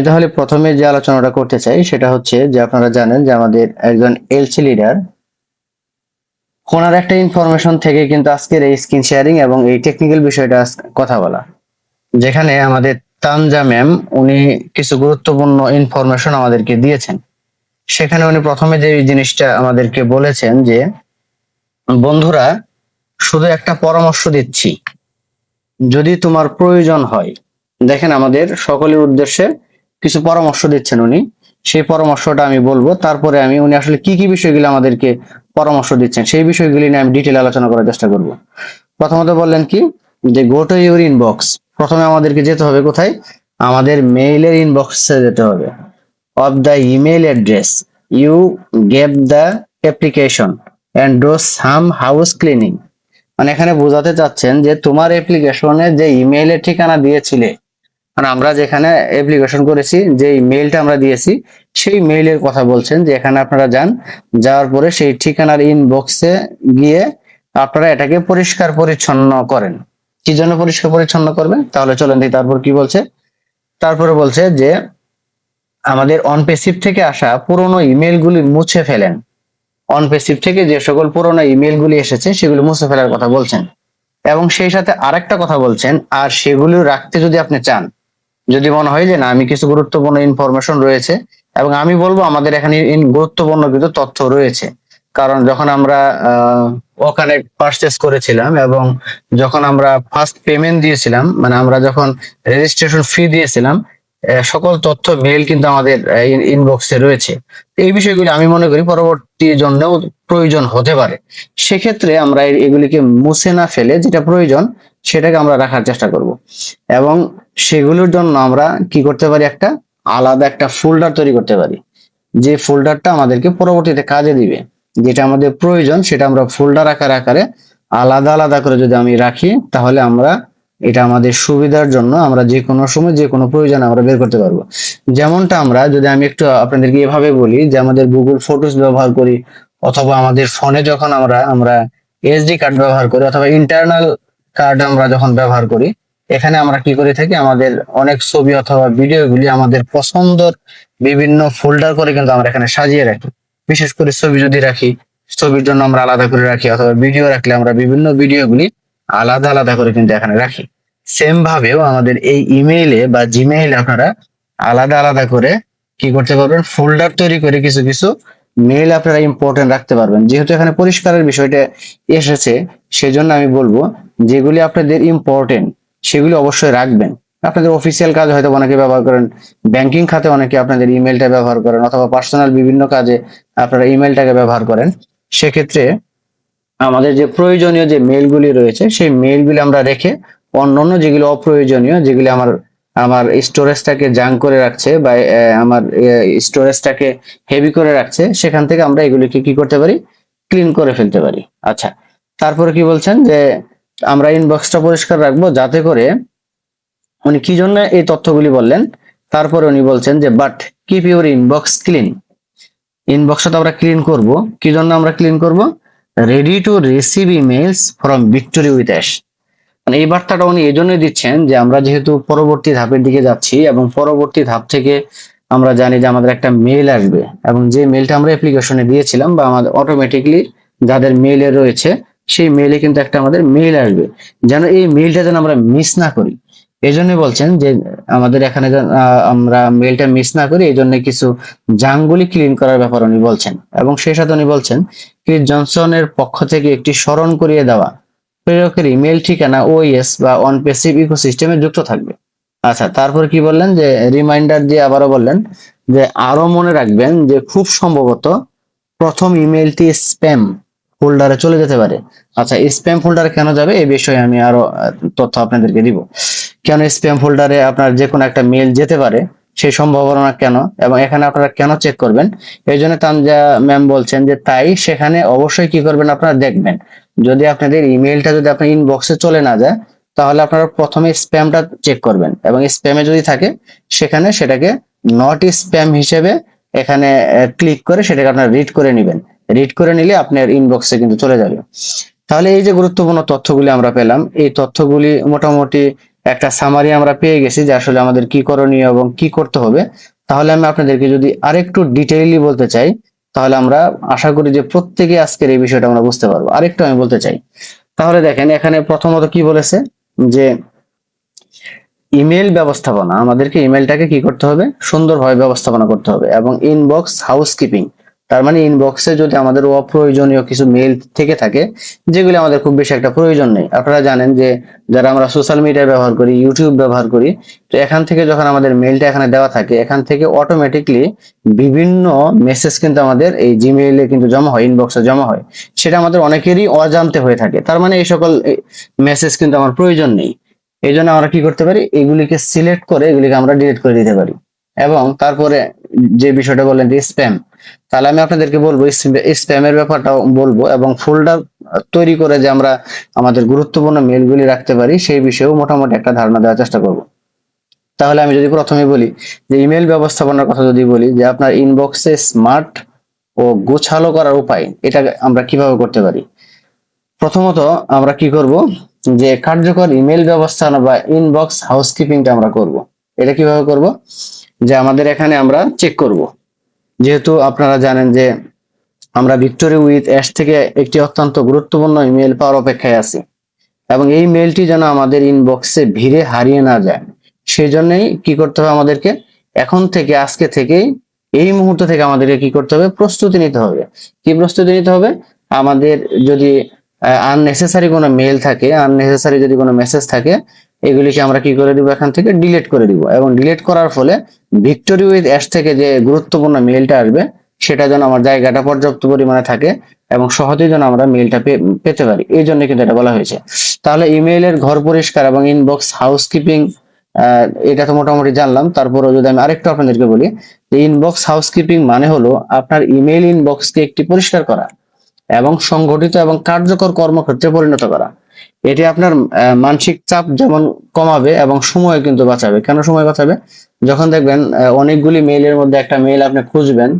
আমি তাহলে প্রথমে যে আলোচনাটা করতে চাই, সেটা হচ্ছে যে আপনারা জানেন যে আমাদের একজন এলসি লিডার, ওনার একটা ইনফরমেশন থেকে কিন্তু আজকের এই স্ক্রিন শেয়ারিং এবং এই টেকনিক্যাল বিষয়টা কথা বলা। যেখানে আমাদের তানজা ম্যাম, উনি কিছু গুরুত্বপূর্ণ ইনফরমেশন আমাদেরকে দিয়েছেন। সেখানে উনি প্রথমে যে জিনিসটা আমাদেরকে বলেছেন যে, বন্ধুরা, শুধু একটা পরামর্শ দিচ্ছি। যদি তোমার প্রয়োজন হয়, দেখেন আমাদের সকলের উদ্দেশ্যে কিছু পরামর্শ দিচ্ছেন উনি। সেই পরামর্শটা আমি বলব। তারপরে আমি, উনি আসলে কি কি বিষয়গুলো আমাদেরকে পরামর্শ দিচ্ছেন, সেই বিষয়গুলি নিয়ে আমি ডিটেল আলোচনা করার চেষ্টা করব। প্রথমত বললেন কি, যে গো টু ইউর ইনবক্স প্রথমে আমাদেরকে যেতে হবে কোথায়? আমাদের মেইলের ইনবক্সে যেতে হবে। Of the email address you gave the application and do some house cleaning মানে এখানে বোঝাতে চাচ্ছেন যে তোমার অ্যাপ্লিকেশনে যে ইমেইলের ঠিকানা দিয়েছিলে মানে আমরা যেখানে অ্যাপ্লিকেশন করেছি যে মেইলটা আমরা দিয়েছি, সেই মেইলের কথা বলছেন যে এখানে আপনারা যান, যাওয়ার পরে সেই ঠিকানার ইনবক্সে গিয়ে আপনারা এটাকে পরিষ্কার পরিচ্ছন্ন করেন। কি জন্য পরিষ্কার পরিচ্ছন্ন করবেন? তাহলে চলেন দেখি, তারপর কি বলছে? তারপরে বলছে যে আমাদের অনপেসিভ থেকে আসা পুরনো ইমেলগুলি মুছে ফেলেন। অনপেসিভ থেকে যে সকল পুরনো ইমেলগুলি এসেছে, সেগুলো মুছে ফেলার কথা বলছেন। এবং সেই সাথে আরেকটা কথা বলছেন, আর সেগুলো রাখতে যদি আপনি চান যদি মনে হয় যে না, আমি কিছু গুরুত্বপূর্ণ ইনফরমেশন রয়েছে এবং আমি বলব আমাদের এখানে গুরুত্বপূর্ণ কিছু তথ্য রয়েছে। কারণ যখন আমরা ওখানে পারচেস করেছিলাম এবং যখন আমরা ফার্স্ট পেমেন্ট দিয়েছিলাম মানে আমরা যখন রেজিস্ট্রেশন ফি দিয়েছিলাম সকল তথ্য মেল কিন্তু আমাদের ইনবক্সে রয়েছে। এই বিষয়গুলি আমি মনে করি পরবর্তী জন্যও প্রয়োজন হতে পারে। সেক্ষেত্রে আমরা এগুলিকে মুছে না ফেলে যেটা প্রয়োজন সেটাকে আমরা রাখার চেষ্টা করব। এবং সেগুলোর জন্য আমরা কি করতে পারি? একটা আলাদা একটা ফোল্ডার তৈরি করতে পারি। যে ফোল্ডারটা আমাদেরকে পরবর্তীতে কাজে দিবে। যেটা আমাদের প্রয়োজন, সেটা আমরা ফোল্ডার আকারে আকারে আলাদা আলাদা করে যদি আমি রাখি, তাহলে আমরা এটা আমাদের সুবিধার জন্য আমরা যে কোনো সময় যে কোনো প্রয়োজন আমরা বের করতে পারব। যেমনটা আমরা যদি আমি একটু আপনাদেরকে এভাবে বলি যে আমাদের গুগল ফটোস ব্যবহার করি, অথবা আমাদের ফোনে যখন আমরা আমরা এসডি কার্ড ব্যবহার করি, অথবা ইন্টারনাল কার্ড আমরা যখন ব্যবহার করি, এখানে আমরা কি করে থাকি, আমাদের অনেক ছবি অথবা ভিডিওগুলি আমাদের পছন্দর বিভিন্ন ফোল্ডার করে কিন্তু আমরা এখানে সাজিয়ে রাখি। বিশেষ করে ছবি যদি রাখি, ছবির জন্য আমরা আলাদা করে রাখি অথবা ভিডিও রাখলে আমরা বিভিন্ন ভিডিওগুলি আলাদা আলাদা করে কিন্তু এখানে রাখি। সেম ভাবেও আমাদের এই ইমেইলে বা জিমেইলে আপনারা আলাদা আলাদা করে কি করতে পারবেন ফোল্ডার তৈরি করে কিছু কিছু মেইল আপনারা ইম্পর্টেন্ট রাখতে পারবেন। যেহেতু এখানে পরিষ্কারের বিষয়টা এসেছে, সেজন্য আমি বলব যেগুলি আপনাদের ইম্পর্টেন্ট সেগুলি অবশ্যই রাখবেন। আপনাদের অফিসিয়াল কাজ হয়তো অনেকে ব্যবহার করেন ব্যাংকিং খাতে অনেকে আপনাদের ইমেলটা ব্যবহার করেন, অথবা পার্সোনাল বিভিন্ন কাজে আপনারা ইমেলটাকে ব্যবহার করেন। সেক্ষেত্রে আমাদের যে প্রয়োজনীয় যে মেলগুলি রয়েছে, সেই মেলগুলি আমরা রেখে অন্যান্য যেগুলো অপ্রয়োজনীয়, যেগুলি আমার আমার স্টোরেজটাকে জাং করে রাখছে বা আমার স্টোরেজটাকে হেভি করে রাখছে, সেখান থেকে আমরা এগুলিকে কি করতে পারি? ক্লিন করে ফেলতে পারি। আচ্ছা তারপরে কি বলছেন যে, আমরা ইনবক্সটা পরিষ্কার রাখব যাতে করে উনি কি জন্য এই তথ্যগুলি বললেন? তারপরে উনি বলছেন যে, but keep your inbox clean. ইনবক্সটা তো আমরা ক্লিন করব। কি জন্য আমরা ক্লিন করব? Ready to receive emails from victory with ash. মানে এই বার্তাটা উনি এই জন্যই দিচ্ছেন যে আমরা যেহেতু পরবর্তী ধাপের দিকে যাচ্ছি এবং পরবর্তী ধাপ থেকে আমরা জানি যে আমাদের একটা মেইল আসবে এবং যে মেইলটা আমরা অ্যাপ্লিকেশনে দিয়েছিলাম বা আমাদের অটোমেটিকলি যাদের মেইলে রয়েছে, সেই মেইলে কিন্তু একটা আমাদের মেইল আসবে। যেন এই মেইলটা যেন আমরা মিস না করি। এই জন্যই বলছেন যে আমাদের এখানে আমরা মেইলটা মিস না করি এই জন্য কিছু জাঙ্গুলি ক্লিন করার ব্যাপার উনি বলছেন। এবং সেই সাথে উনি বলছেন ক্রিস জনসনের পক্ষ থেকে একটি স্মরণ করিয়ে দেওয়া প্রেরকের ইমেল ঠিকানা ওএস বা অন পেসিভ ইকোসিস্টেমে যুক্ত থাকবে। আচ্ছা তারপর কি বললেন? যে রিমাইন্ডার দিয়ে আবারও বললেন যে আরও মনে রাখবেন যে খুব সম্ভবত প্রথম ইমেলটি স্প্যাম ফোল্ডারে চলে যেতে পারে। আচ্ছা স্প্যাম ফোল্ডারে কেন যাবে? এই বিষয়ে আমি আরও তথ্য আপনাদেরকে দিব। কেন স্প্যাম ফোল্ডারে আপনার যে কোনো একটা মেল যেতে পারে? সেই সম্ভাবনা কেন এবং এখানে আপনারা কেন চেক করবেন? এই জন্য তানজা ম্যাম বলছেন যে তাই সেখানে অবশ্যই কি করবেন আপনারা দেখবেন। যদি আপনাদের ইমেলটা যদি আপনার ইনবক্সে চলে না যায়, তাহলে আপনারা প্রথমে স্প্যামটা চেক করবেন এবং স্প্যামে যদি থাকে, সেখানে সেটাকে নট স্প্যাম হিসেবে এখানে ক্লিক করে সেটাকে আপনারা রিড করে নেবেন। রিড করে নিলে আপনার ইনবক্সে কিন্তু চলে যাবে। তাহলে এই যে গুরুত্বপূর্ণ তথ্যগুলি আমরা পেলাম, এই তথ্যগুলি মোটামুটি একটা সামারি আমরা পেয়ে গেছি যে আসলে আমাদের কি করণীয় এবং কি করতে হবে। তাহলে আমি আপনাদেরকে যদি আরেকটু ডিটেইলি বলতে চাই, তাহলে আমরা আশা করি যে প্রত্যেকে আজকের এই বিষয়টা আমরা বুঝতে পারব। আরেকটু আমি বলতে চাই। তাহলে দেখেন, এখানে প্রথমত কি বলেছে? যে ইমেল ব্যবস্থাপনা, আমাদেরকে ইমেলটাকে কি করতে হবে? সুন্দরভাবে ব্যবস্থাপনা করতে হবে এবং ইনবক্স হাউসকিপিং তার মানে ইনবক্সে যদি আমাদের অপ্রয়োজনীয় কিছু মেল থেকে থাকে, যেগুলি আমাদের খুব বেশি একটা প্রয়োজন নেই। আপনারা জানেন যে যারা আমরা সোশ্যাল মিডিয়া ব্যবহার করি ইউটিউব ব্যবহার করি, তো এখান থেকে যখন আমাদের মেলটা এখানে দেওয়া থাকে, এখান থেকে অটোমেটিকলি বিভিন্ন মেসেজ কিন্তু আমাদের এই জিমেইলে কিন্তু জমা হয় ইনবক্সে জমা হয়। সেটা আমাদের অনেকেরই অজান্তে হয়ে থাকে। তার মানে এই সকল মেসেজ কিন্তু আমার প্রয়োজন নেই। এই জন্য আমরা কি করতে পারি? এগুলিকে সিলেক্ট করে এগুলিকে আমরা ডিলিট করে দিতে পারি। এবং তারপরে যে বিষয়টা বললেন যে স্প্যাম তাহলে আমি আপনাদেরকে বলব স্প্যামের ব্যাপারটা বলব এবং ফোল্ডার তৈরি করে যে আমরা আমাদের গুরুত্বপূর্ণ মেলগুলি রাখতে পারি, সেই বিষয়েও মোটামুটি একটা ধারণা দেওয়ার চেষ্টা করব। তাহলে আমি যদি প্রথমে বলি যে ইমেল ব্যবস্থাপনার কথা যদি বলি যে আপনার ইনবক্সে স্মার্ট ও গোছালো করার উপায়, এটা আমরা কীভাবে করতে পারি? প্রথমত আমরা কি করব যে কার্যকর ইমেল ব্যবস্থাপনা বা ইনবক্স হাউসকিপিংটা আমরা করব। এটা কীভাবে করব? যে আমাদের এখানে আমরা চেক করব। যেহেতু আপনারা জানেন যে আমরা ভিক্টোরি উইথ অ্যাশ থেকে একটি অত্যন্ত গুরুত্বপূর্ণ ইমেল পাওয়ার অপেক্ষায় আছি। এবং এই মেলটি যেন আমাদের ইনবক্সে ভিড়ে হারিয়ে না যায়। সেই জন্যই কি করতে হবে আমাদেরকে? এখন থেকে, আজকে থেকেই, এই মুহূর্ত থেকে আমাদেরকে কি করতে হবে? প্রস্তুতি নিতে হবে। কি প্রস্তুতি নিতে হবে? আমাদের যদি আননেসেসারি কোনো মেল থাকে আননেসেসারি যদি কোনো মেসেজ থাকে এগুলিকে আমরা কি করে দিব? এখান থেকে ডিলিট করে দিব। এবং ডিলিট করার ফলে ভিক্টোরি উইথ অ্যাশ থেকে যে গুরুত্বপূর্ণ মেলটা আসবে, সেটা যেন আমার জায়গাটা পর্যাপ্ত পরিমাণে থাকে এবং সহজেই যেন আমরা মেলটা পেতে পারি। এই জন্য কিন্তু এটা বলা হয়েছে। তাহলে ইমেইলের ঘর পরিষ্কার এবং ইনবক্স হাউসকিপিং এটা তো মোটামুটি জানলাম। তারপরেও যদি আমি আরেকটু আপনাদেরকে বলি, যে ইনবক্স হাউসকিপিং মানে হলো আপনার ইমেইল ইনবক্সকে একটি পরিষ্কার করা এবং সংগঠিত এবং কার্যকর কর্মক্ষেত্রে পরিণত করা। এটি আপনার মানসিক চাপ যেমন কমাবে এবং সময় কিন্তু বাঁচাবে। কেন সময় বাঁচাবে? যখন দেখবেন অনেকগুলি মেইলের মধ্যে একটা মেইল আপনি খুঁজবেন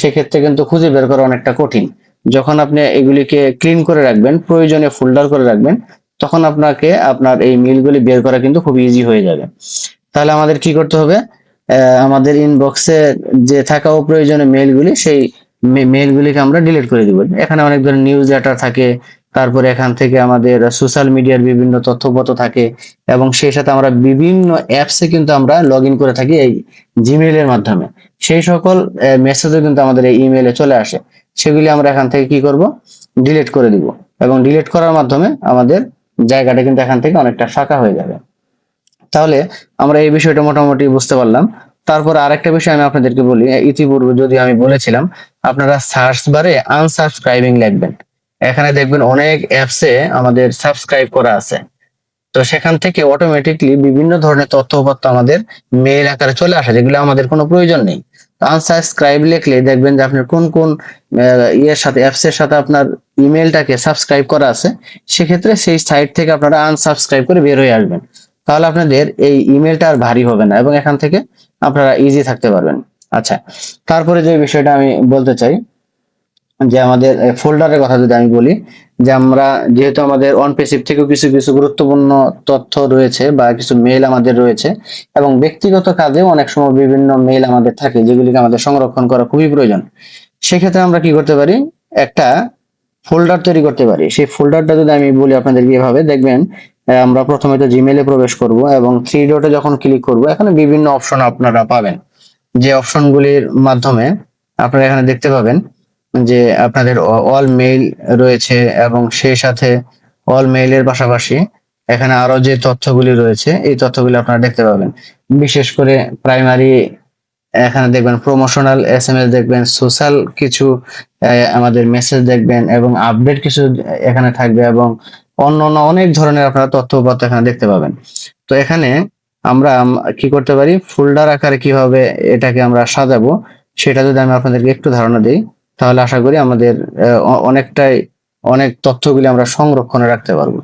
সেক্ষেত্রে কিন্তু খুঁজে বের করা অনেকটা কঠিন। যখন আপনি এগুলিকে ক্লিন করে রাখবেন, প্রয়োজনে ফোল্ডার করে রাখবেন, তখন আপনাকে আপনার এই মেইলগুলি বের করা কিন্তু খুব ইজি হয়ে যাবে। তাহলে আমাদের কি করতে হবে? আমাদের ইনবক্সে যে থাকা প্রয়োজনীয় মেইলগুলি, সেই মেইলগুলিকে আমরা ডিলিট করে দিব। এখানে অনেক ধরনের নিউজ লেটার থাকে তারপরে এখান থেকে আমাদের সোশ্যাল মিডিয়ার বিভিন্ন তথ্যপত্র থাকে এবং সেই সাথে আমরা বিভিন্ন অ্যাপসে কিন্তু আমরা লগ করে থাকি এই জিমেইলের মাধ্যমে। সেই সকল মেসেজও কিন্তু আমাদের এই ইমেইলে চলে আসে। সেগুলি আমরা এখান থেকে কি করব? ডিলিট করে দিব। এবং ডিলিট করার মাধ্যমে আমাদের জায়গাটা কিন্তু এখান থেকে অনেকটা ফাঁকা হয়ে যাবে। তাহলে আমরা এই বিষয়টা মোটামুটি বুঝতে পারলাম। তারপর আরেকটা বিষয় আমি আপনাদেরকে বলি। ইতিপূর্বে যদি আমি বলেছিলাম, আপনারা সার্চ বারে আনসাবস্ক্রাইবিং লিখবেন। এখানে দেখবেন অনেক অ্যাপসে আমাদের সাবস্ক্রাইব করা আছে। তো সেখান থেকে অটোমেটিকলি বিভিন্ন ধরনের তথ্যপত্র আমাদের মেইল আকারে চলে আসে, যেগুলো আমাদের কোনো প্রয়োজন নেই। আনসাবস্ক্রাইব লিখলে দেখবেন যে আপনার কোন কোন ইয়ের সাথে অ্যাপস এর সাথে আপনার ইমেলটাকে সাবস্ক্রাইব করা আছে, সেক্ষেত্রে সেই সাইট থেকে আপনারা আনসাবস্ক্রাইব করে বের হয়ে আসবেন। তাহলে আপনাদের এই ইমেলটা আর ভারী হবে না এবং এখান থেকে আপনারা ইজি থাকতে পারবেন। আচ্ছা তারপরে যে বিষয়টা আমি বলতে চাই যে আমাদের ফোল্ডারের কথা যদি আমি বলি, যে আমরা যেহেতু আমাদের অন পেসিভ থেকেও কিছু কিছু গুরুত্বপূর্ণ তথ্য রয়েছে বা কিছু মেইল আমাদের রয়েছে এবং ব্যক্তিগত কাজেও অনেক সময় বিভিন্ন মেইল আমাদের থাকে যেগুলিকে আমাদের সংরক্ষণ করা খুবই প্রয়োজন। সেক্ষেত্রে আমরা কি করতে পারি? একটা ফোল্ডার তৈরি করতে পারি। সেই ফোল্ডারটা যদি আমি বলি আপনাদের এভাবে, দেখবেন আমরা প্রথমে তো জিমেলে প্রবেশ করব এবং থ্রি ডটে যখন ক্লিক করব, এখানে বিভিন্ন অপশন আপনারা পাবেন। যে অপশনগুলির মাধ্যমে আপনারা এখানে দেখতে পাবেন যে আপনাদের অল মেইল রয়েছে এবং সেই সাথে অল মেইলের পাশাপাশি এখানে আরও যে তথ্যগুলি রয়েছে, এই তথ্যগুলি আপনারা দেখতে পাবেন। বিশেষ করে প্রাইমারি এখানে দেখবেন প্রমোশনাল এস এম এস দেখবেন সোশ্যাল কিছু আমাদের মেসেজ দেখবেন এবং আপডেট কিছু এখানে থাকবে এবং অন্য অন্য অনেক ধরনের আপনারা তথ্যপত্র এখানে দেখতে পাবেন। তো এখানে আমরা কি করতে পারি? ফোল্ডার আকারে কীভাবে এটাকে আমরা সাজাবো, সেটা যদি আমি আপনাদেরকে একটু ধারণা দিই তাহলে আশা করি আমাদের অনেকটাই, অনেক তথ্যগুলি আমরা সংরক্ষণে রাখতে পারব।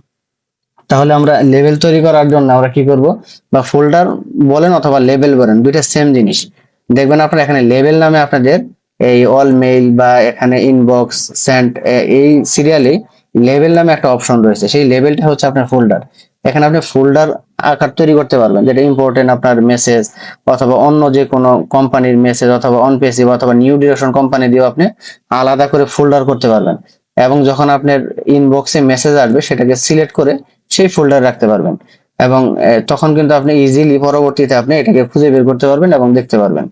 তাহলে আমরা লেভেল তৈরি করার জন্য আমরা কি করব? বা ফোল্ডার বলেন অথবা লেভেল বলেন, দুইটা সেম জিনিস। দেখবেন আপনার এখানে লেভেল নামে আপনাদের এই অল মেইল বা এখানে ইনবক্স সেন্ট এই সিরিয়ালে লেভেল নামে একটা অপশন রয়েছে। সেই লেভেলটা হচ্ছে আপনার ফোল্ডার। এখানে আপনি ফোল্ডার আকার তৈরি করতে পারবেন। যেটা ইম্পর্টেন্ট আপনার মেসেজ অথবা অন্য যে কোনো কোম্পানির মেসেজ অথবা অন পেসিভ অথবা নিউ ডিরেকশন কোম্পানি দিয়েও আপনি আলাদা করে ফোল্ডার করতে পারবেন। এবং যখন আপনার ইনবক্সে মেসেজ আসবে, সেটাকে সিলেক্ট করে সেই ফোল্ডার রাখতে পারবেন। এবং তখন কিন্তু আপনি ইজিলি পরবর্তীতে আপনি এটাকে খুঁজে বের করতে পারবেন এবং দেখতে পারবেন।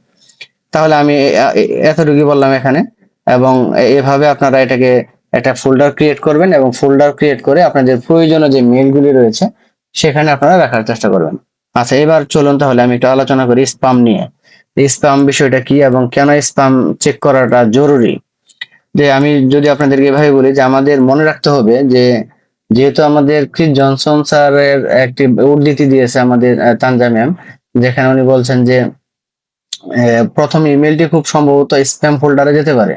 তাহলে আমি, এ- এ- এতটুকুই বললাম এখানে। এবং এভাবে আপনারা এটাকে একটা ফোল্ডার ক্রিয়েট করবেন এবং ফোল্ডার ক্রিয়েট করে আপনাদের প্রয়োজনীয় যে মেলগুলি রয়েছে সেখানে আপনারা রাখার চেষ্টা করবেন। আচ্ছা এবার চলুন তাহলে আমি একটু আলোচনা করি স্পাম নিয়ে। স্পাম বিষয়টা কি এবং কেন স্পাম চেক করাটা জরুরি? যে আমি যদি আপনাদেরকে এভাবে বলি যে আমাদের মনে রাখতে হবে যে যেহেতু আমাদের ক্রিস জনসন স্যারের একটি উদ্ধৃতি দিয়েছে আমাদের তানজা ম্যাম যেখানে উনি বলছেন যে প্রথম ইমেলটি খুব সম্ভবত স্প্যাম ফোল্ডারে যেতে পারে।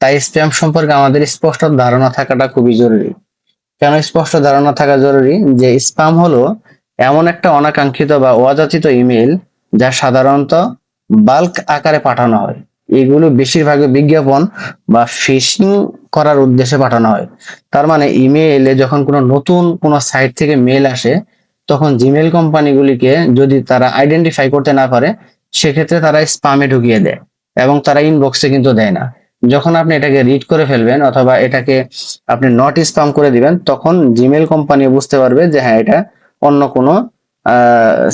তাই স্প্যাম সম্পর্কে আমাদের স্পষ্ট ধারণা থাকাটা খুবই জরুরি। কেন স্পষ্ট ধারণা থাকা জরুরি যে স্প্যাম হলো এমন একটা অনাকাঙ্ক্ষিত বা অযাচিত ইমেল যা সাধারণত বাল্ক আকারে পাঠানো হয়। এগুলো বেশিরভাগই বিজ্ঞাপন বা ফিশিং করার উদ্দেশ্যে পাঠানো হয়। তার মানে ইমেইলে যখন কোনো নতুন কোনো সাইট থেকে মেল আসে, তখন জিমেল কোম্পানিগুলিকে যদি তারা আইডেন্টিফাই করতে না পারে, সেক্ষেত্রে তারা স্পামে ঢুকিয়ে দেয় এবং তারা ইনবক্সে কিন্তু দেয় না। যখন আপনি এটাকে রিড করে ফেলবেন অথবা এটাকে আপনি নট স্পাম করে দিবেন, তখন জিমেল কোম্পানি বুঝতে পারবে যে হ্যাঁ এটা অন্য কোনো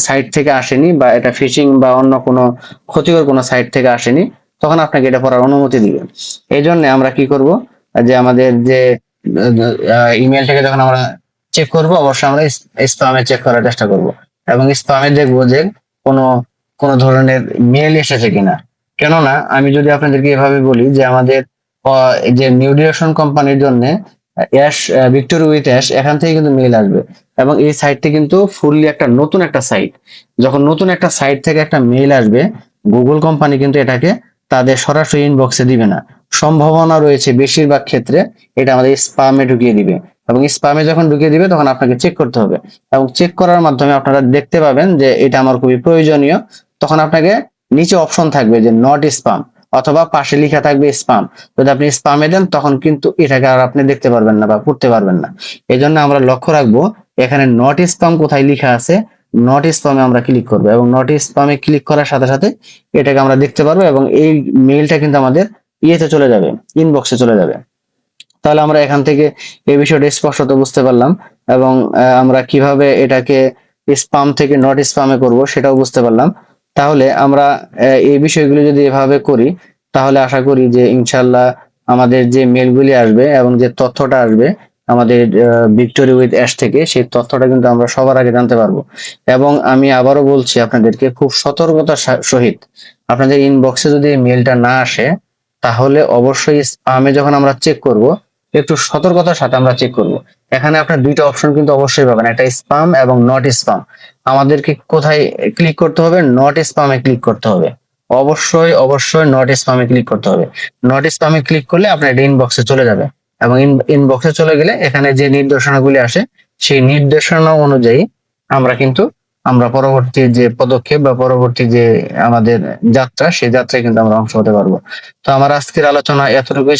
সাইট থেকে আসেনি বা এটা ফিশিং বা অন্য কোনো ক্ষতিকর কোনো সাইট থেকে আসেনি, তখন আপনাকে এটা পড়ার অনুমতি দিবে। এই জন্য আমরা কি করব? যে আমাদের যে ইমেলটাকে যখন আমরা চেক করব, অবশ্যই আমরা স্পামে চেক করার চেষ্টা করব। এবং স্পামে দেখব যে কোনো কোনো ধরনের মেল এসেছে কিনা। কেননা, আমি যদি আপনাদেরকে এভাবে বলি যে আমাদের যে নিউ ডিরেকশন কোম্পানির জন্য অ্যাশ ভিক্টোরি উইথ অ্যাশ এখান থেকে কিন্তু মেল আসবে। এবং এই সাইটটি কিন্তু ফুললি একটা নতুন একটা সাইট যখন নতুন একটা সাইট থেকে একটা মেল আসবে গুগল কোম্পানি কিন্তু এটাকে তাদের সরাসরি ইনবক্সে দিবে না। সম্ভাবনা রয়েছে বেশিরভাগ ক্ষেত্রে এটা আমাদের স্পামে ঢুকিয়ে দিবে। এবং স্পামে যখন ঢুকিয়ে দিবে, তখন আপনাকে চেক করতে হবে। এবং চেক করার মাধ্যমে আপনারা দেখতে পাবেন যে এটা আমার খুবই প্রয়োজনীয়। তখন আপনাকে নিচে অপশন থাকবে যে নট স্পাম অথবা পাশে লেখা থাকবে স্পাম যদি আপনি স্পামে দেন, তখন কিন্তু এটাকে আর আপনি দেখতে পারবেন না বা পড়তে পারবেন না। এই জন্য আমরা লক্ষ্য রাখব, এখানে নট স্পাম কোথায় লেখা আছে নট স্পামে আমরা ক্লিক করব এবং নট স্পামে ক্লিক করার সাথে সাথে এটাকে আমরা দেখতে পারব এবং এই মেইলটা কিন্তু আমাদের ইয়েতে চলে যাবে ইনবক্সে চলে যাবে। তাহলে আমরা এখান থেকে এই বিষয়টা স্পষ্টত বুঝতে পারলাম এবং আমরা কীভাবে এটাকে স্পাম থেকে নট স্পামে করব সেটাও বুঝতে পারলাম। তাহলে আমরা এই বিষয়গুলো যদি এভাবে করি, তাহলে আশা করি যে ইনশাল্লাহ আমাদের যে মেলগুলি আসবে এবং যে তথ্যটা আসবে, আমাদের ভিক্টোরি উইথ অ্যাশ থেকে সেই তথ্যটা কিন্তু আমরা সবার আগে জানতে পারব। এবং আমি আবারও বলছি আপনাদেরকে খুব সতর্কতার সহিত আপনাদের ইনবক্সে যদি মেলটা না আসে, তাহলে অবশ্যই স্পামে যখন আমরা চেক করব, একটু সতর্কতার সাথে আমরা চেক করব। এখানে আপনার দুইটা অপশন কিন্তু অবশ্যই পাবেন, একটা স্পাম এবং নট স্পাম আমাদেরকে কোথায় ক্লিক করতে হবে? নট স্পামে ক্লিক করতে হবে। অবশ্যই অবশ্যই নট স্পামে ক্লিক করতে হবে। নট স্পামে ক্লিক করলে আপনার এটা ইনবক্সে চলে যাবে। এবং ইনবক্সে চলে গেলে এখানে যে নির্দেশনাগুলি আসে, সেই নির্দেশনা অনুযায়ী আমরা কিন্তু, আমরা পরবর্তী যে পদক্ষেপ বা পরবর্তী যে আমাদের যাত্রা, সেই যাত্রায় কিন্তু আমরা অংশ হতে পারব। তো আমার আজকের আলোচনা এতটুকুই।